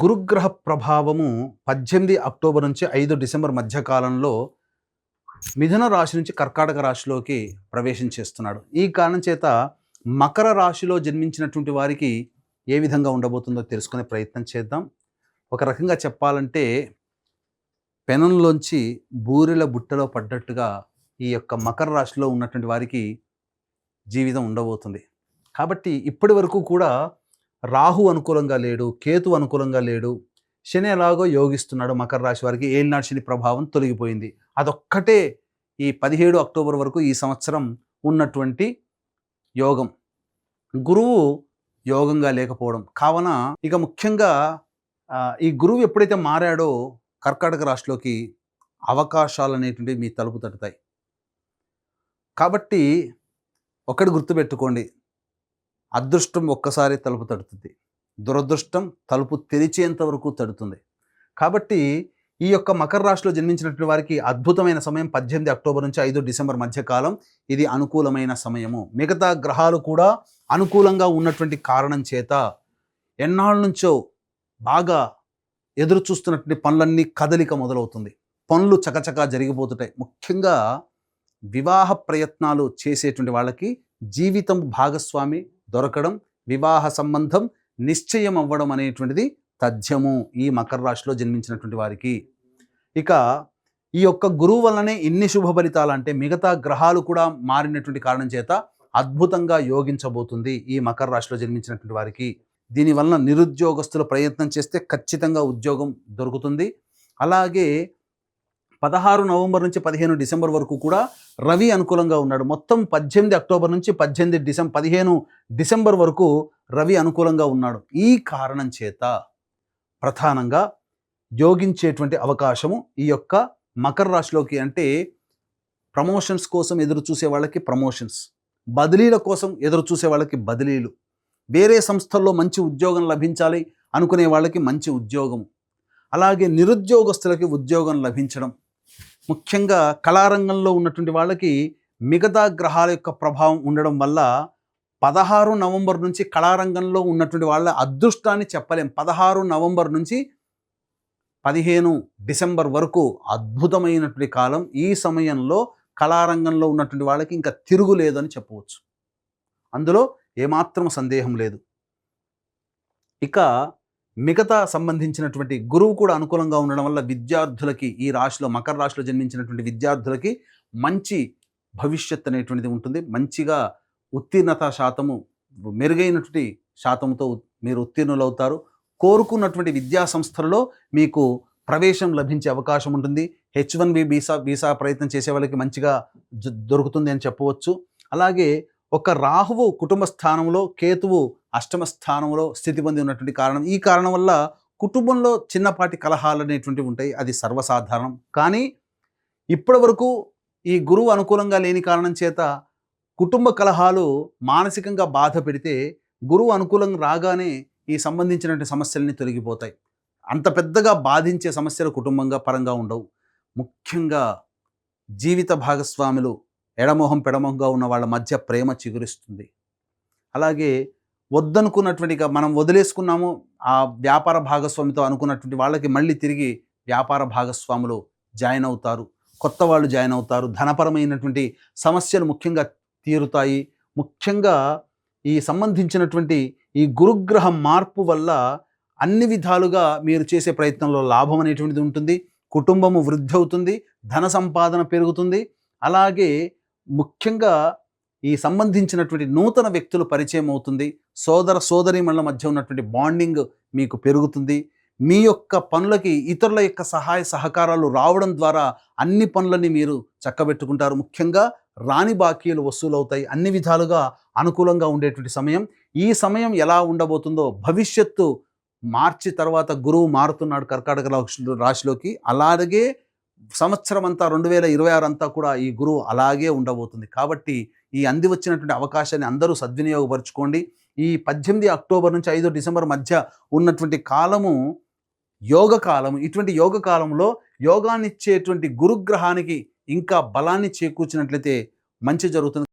గురుగ్రహ ప్రభావము పద్దెనిమిది అక్టోబర్ నుంచి ఐదు డిసెంబర్ మధ్య కాలంలో మిథున రాశి నుంచి కర్కాటక రాశిలోకి ప్రవేశం చేస్తున్నాడు. ఈ కారణం చేత మకర రాశిలో జన్మించినటువంటి వారికి ఏ విధంగా ఉండబోతుందో తెలుసుకునే ప్రయత్నం చేద్దాం. ఒక రకంగా చెప్పాలంటే పెనంలోంచి బూరెల బుట్టలో పడ్డట్టుగా ఈ యొక్క మకర రాశిలో ఉన్నటువంటి వారికి జీవితం ఉండబోతుంది. కాబట్టి ఇప్పటి వరకు కూడా రాహు అనుకూలంగా లేడు కేతు అనుకూలంగా లేడు శని ఎలాగో యోగిస్తున్నాడు మకర రాశి వారికి ఏలినాడు శని ప్రభావం తొలగిపోయింది. అదొక్కటే ఈ పదిహేడు అక్టోబర్ వరకు ఈ సంవత్సరం ఉన్నటువంటి యోగం. గురువు యోగంగా లేకపోవడం కావున ఇక ముఖ్యంగా ఈ గురువు ఎప్పుడైతే మారాడో కర్కాటక రాశిలోకి అవకాశాలు అనేటువంటివి మీ తలుపు తట్టుతాయి. కాబట్టి ఒకటి గుర్తుపెట్టుకోండి అదృష్టం ఒక్కసారి తలుపు తడుతుంది. దురదృష్టం తలుపు తెరిచేంత వరకు తడుతుంది. కాబట్టి ఈ యొక్క మకర రాశిలో జన్మించినటువంటి వారికి అద్భుతమైన సమయం పద్దెనిమిది అక్టోబర్ నుంచి ఐదు డిసెంబర్ మధ్యకాలం ఇది అనుకూలమైన సమయము. మిగతా గ్రహాలు కూడా అనుకూలంగా ఉన్నటువంటి కారణం చేత ఎన్నాళ్ళ నుంచో బాగా ఎదురు చూస్తున్నటువంటి పనులన్నీ కదలిక మొదలవుతుంది. పనులు చకచకా జరిగిపోతుంటాయి. ముఖ్యంగా వివాహ ప్రయత్నాలు చేసేటువంటి వాళ్ళకి జీవితం భాగస్వామి దొరకడం వివాహ సంబంధం నిశ్చయం అవ్వడం అనేటువంటిది తథ్యము ఈ మకర రాశిలో జన్మించినటువంటి వారికి. ఇక ఈ యొక్క గురువు వల్లనే ఇన్ని శుభ ఫలితాలు అంటే మిగతా గ్రహాలు కూడా మారినటువంటి కారణం చేత అద్భుతంగా యోగించబోతుంది ఈ మకర రాశిలో జన్మించినటువంటి వారికి. దీనివల్ల నిరుద్యోగస్తులు ప్రయత్నం చేస్తే ఖచ్చితంగా ఉద్యోగం దొరుకుతుంది. అలాగే పదహారు నవంబర్ నుంచి పదిహేను డిసెంబర్ వరకు కూడా రవి అనుకూలంగా ఉన్నాడు. మొత్తం పద్దెనిమిది అక్టోబర్ నుంచి పద్దెనిమిది డిసెంబర్ పదిహేను డిసెంబర్ వరకు రవి అనుకూలంగా ఉన్నాడు. ఈ కారణం చేత ప్రధానంగా యోగించేటువంటి అవకాశము ఈ యొక్క మకర రాశిలోకి అంటే ప్రమోషన్స్ కోసం ఎదురు చూసే వాళ్ళకి ప్రమోషన్స్ బదిలీల కోసం ఎదురు చూసే వాళ్ళకి బదిలీలు వేరే సంస్థల్లో మంచి ఉద్యోగం లభించాలి అనుకునే వాళ్ళకి మంచి ఉద్యోగం అలాగే నిరుద్యోగస్తులకి ఉద్యోగం లభించడం ముఖ్యంగా కళారంగంలో ఉన్నటువంటి వాళ్ళకి మిగతా గ్రహాల యొక్క ప్రభావం ఉండడం వల్ల పదహారు నవంబర్ నుంచి కళారంగంలో ఉన్నటువంటి వాళ్ళ అదృష్టాన్ని చెప్పలేం. పదహారు నవంబర్ నుంచి పదిహేను డిసెంబర్ వరకు అద్భుతమైనటువంటి కాలం. ఈ సమయంలో కళారంగంలో ఉన్నటువంటి వాళ్ళకి ఇంకా తిరుగులేదని చెప్పవచ్చు. అందులో ఏమాత్రం సందేహం లేదు. ఇక మిగతా సంబంధించినటువంటి గురువు కూడా అనుకూలంగా ఉండడం వల్ల విద్యార్థులకి ఈ రాశిలో మకర రాశిలో జన్మించినటువంటి విద్యార్థులకి మంచి భవిష్యత్ అనేటువంటిది ఉంటుంది. మంచిగా ఉత్తీర్ణత శాతము మెరుగైనటువంటి శాతంతో మీరు ఉత్తీర్ణులు అవుతారు కోరుకున్నటువంటి విద్యా సంస్థలలో మీకు ప్రవేశం లభించే అవకాశం ఉంటుంది. H one B visa visa ప్రయత్నం చేసే వాళ్ళకి మంచిగా దొరుకుతుంది అని చెప్పవచ్చు. అలాగే ఒక రాహువు కుటుంబ స్థానంలో కేతువు అష్టమ స్థానంలో స్థితి పొంది ఉన్నటువంటి కారణం. ఈ కారణం వల్ల కుటుంబంలో చిన్నపాటి కలహాలు అనేటువంటివి ఉంటాయి. అది సర్వసాధారణం. కానీ ఇప్పటి వరకు ఈ గురువు అనుకూలంగా లేని కారణం చేత కుటుంబ కలహాలు మానసికంగా బాధ పెడితే గురువు అనుకూలంగా రాగానే ఈ సంబంధించినటువంటి సమస్యలన్నీ తొలగిపోతాయి. అంత పెద్దగా బాధించే సమస్యలు కుటుంబంగా పరంగా ఉండవు. ముఖ్యంగా జీవిత భాగస్వాములు ఎడమొహం పెడమొహంగా ఉన్న వాళ్ళ మధ్య ప్రేమ చిగురిస్తుంది. అలాగే వద్దనుకున్నటువంటి మనం వదిలేసుకున్నాము ఆ వ్యాపార భాగస్వామితో అనుకున్నటువంటి వాళ్ళకి మళ్ళీ తిరిగి వ్యాపార భాగస్వాములు జాయిన్ అవుతారు. కొత్త వాళ్ళు జాయిన్ అవుతారు. ధనపరమైనటువంటి సమస్యలు ముఖ్యంగా తీరుతాయి. ముఖ్యంగా ఈ సంబంధించినటువంటి ఈ గురుగ్రహ మార్పు వల్ల అన్ని విధాలుగా మీరు చేసే ప్రయత్నంలో లాభం అనేటువంటిది ఉంటుంది. కుటుంబము వృద్ధి అవుతుంది. ధన సంపాదన పెరుగుతుంది. అలాగే ముఖ్యంగా ఈ సంబంధించినటువంటి నూతన వ్యక్తులు పరిచయం అవుతుంది. సోదర సోదరీమణుల మధ్య ఉన్నటువంటి బాండింగ్ మీకు పెరుగుతుంది. మీ యొక్క పనులకి ఇతరుల యొక్క సహాయ సహకారాలు రావడం ద్వారా అన్ని పనులని మీరు చక్కబెట్టుకుంటారు. ముఖ్యంగా రాని బాకీలు వసూలవుతాయి. అన్ని విధాలుగా అనుకూలంగా ఉండేటువంటి సమయం. ఈ సమయం ఎలా ఉండబోతుందో భవిష్యత్తు మార్చి తర్వాత గురువు మారుతున్నాడు కర్కాటక రాశి- రాశిలోకి. అలాగే సంవత్సరం అంతా రెండు వేల ఇరవై ఆరు అంతా కూడా ఈ గురువు అలాగే ఉండబోతుంది. కాబట్టి ఈ అంది వచ్చినటువంటి అవకాశాన్ని అందరూ సద్వినియోగపరచుకోండి. ఈ పద్దెనిమిది అక్టోబర్ నుంచి ఐదు డిసెంబర్ మధ్య ఉన్నటువంటి కాలము యోగ కాలము ఇటువంటి యోగ కాలంలో యోగాన్నిచ్చేటువంటి గురుగ్రహానికి ఇంకా బలాన్ని చేకూర్చినట్లయితే మంచి జరుగుతుంది.